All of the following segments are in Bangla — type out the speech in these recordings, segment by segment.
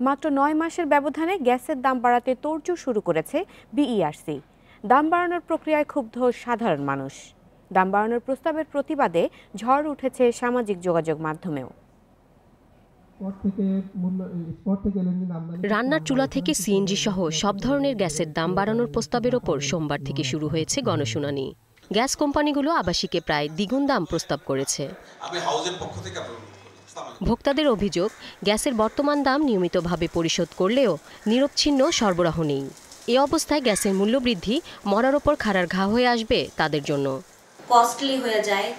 মাত্র নয় মাসের ব্যবধানে গ্যাসের দাম বাড়াতে তোড়জোড় শুরু করেছে বিইআরসি। দাম বাড়ানোর প্রক্রিয়ায় ক্ষুব্ধ সাধারণ মানুষ। দাম বাড়ানোর প্রস্তাবের প্রতিবাদে ঝড় উঠেছে সামাজিক যোগাযোগ মাধ্যমেও। রান্নার চুলা থেকে সিএনজি সহ সব ধরনের গ্যাসের দাম বাড়ানোর প্রস্তাবের ওপর সোমবার থেকে শুরু হয়েছে গণশুনানি। গ্যাস কোম্পানিগুলো আবাসিকে প্রায় দ্বিগুণ দাম প্রস্তাব করেছে। আমি হাউজের পক্ষ থেকে ভোক্তাদের অভিযোগ, গ্যাসের বর্তমান দাম নিয়মিতভাবে পরিশোধ করলেও নিরবচ্ছিন্ন সরবরাহ নেই। এ অবস্থায় গ্যাসের মূল্যবৃদ্ধি মরার ওপর খাড়ার ঘা হয়ে আসবে তাদের জন্য। কস্টলি হয়ে যায়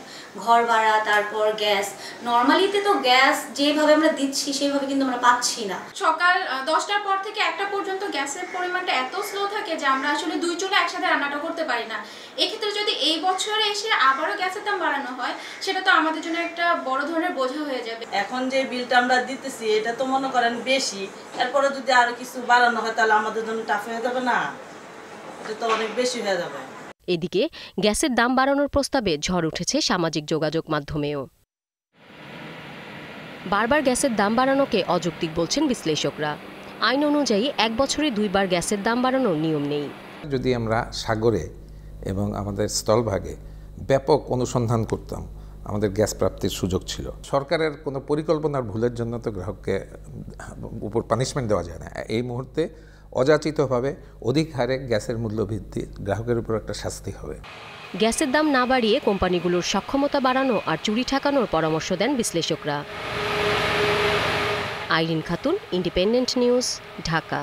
ঘর ভাড়া তারপর গ্যাস নর্মালিতে তো গ্যাস যেভাবে আমরা দিচ্ছি সেইভাবে কিন্তু আমরা পাচ্ছি না। সকাল দশটার পর থেকে একটা পর্যন্ত গ্যাসের পরিমাণটা এত স্লো থাকে যে আমরা আসলে দুই চুলা একসাথে রান্নাটা করতে পারি না। এক্ষেত্রে যদি এই বছরে এসে আবারও গ্যাসের দাম বাড়ানো হয় সেটা তো আমাদের জন্য একটা বড় ধরনের বোঝা হয়ে যাবে। এখন যে বিলটা আমরা দিতেছি এটা তো মনে করেন বেশি। এরপরে যদি আরও কিছু বাড়ানো হয় তাহলে আমাদের জন্য টাফ হয়ে যাবে না। এটা তো অনেক বেশি হয়ে যাবে। এদিকে গ্যাসের দাম বাড়ানোর প্রস্তাবে ঝড় উঠেছে সামাজিক যোগাযোগ মাধ্যমেও। বারবার গ্যাসের দাম বাড়ানোকে অযৌক্তিক বলছেন বিশ্লেষকরা। আইন অনুযায়ী এক বছরে দুইবার গ্যাসের দাম বাড়ানোর নিয়ম নেই। যদি আমরা সাগরে এবং আমাদের স্থলভাগে ব্যাপক অনুসন্ধান করতাম, আমাদের গ্যাস প্রাপ্তির সুযোগ ছিল। সরকারের কোনো পরিকল্পনার ভুলের জন্য তো গ্রাহককে উপর পানিশমেন্ট দেওয়া যায় না। এই মুহূর্তে অযাচিতভাবে অধিক হারে গ্যাসের মূল্য বৃদ্ধি গ্রাহকের উপর একটা শাস্তি হবে। গ্যাসের দাম না বাড়িয়ে কোম্পানিগুলোর সক্ষমতা বাড়ানো আর চুরি ঠেকানোর পরামর্শ দেন বিশ্লেষকরা। Irin Khatun independent news Dhaka.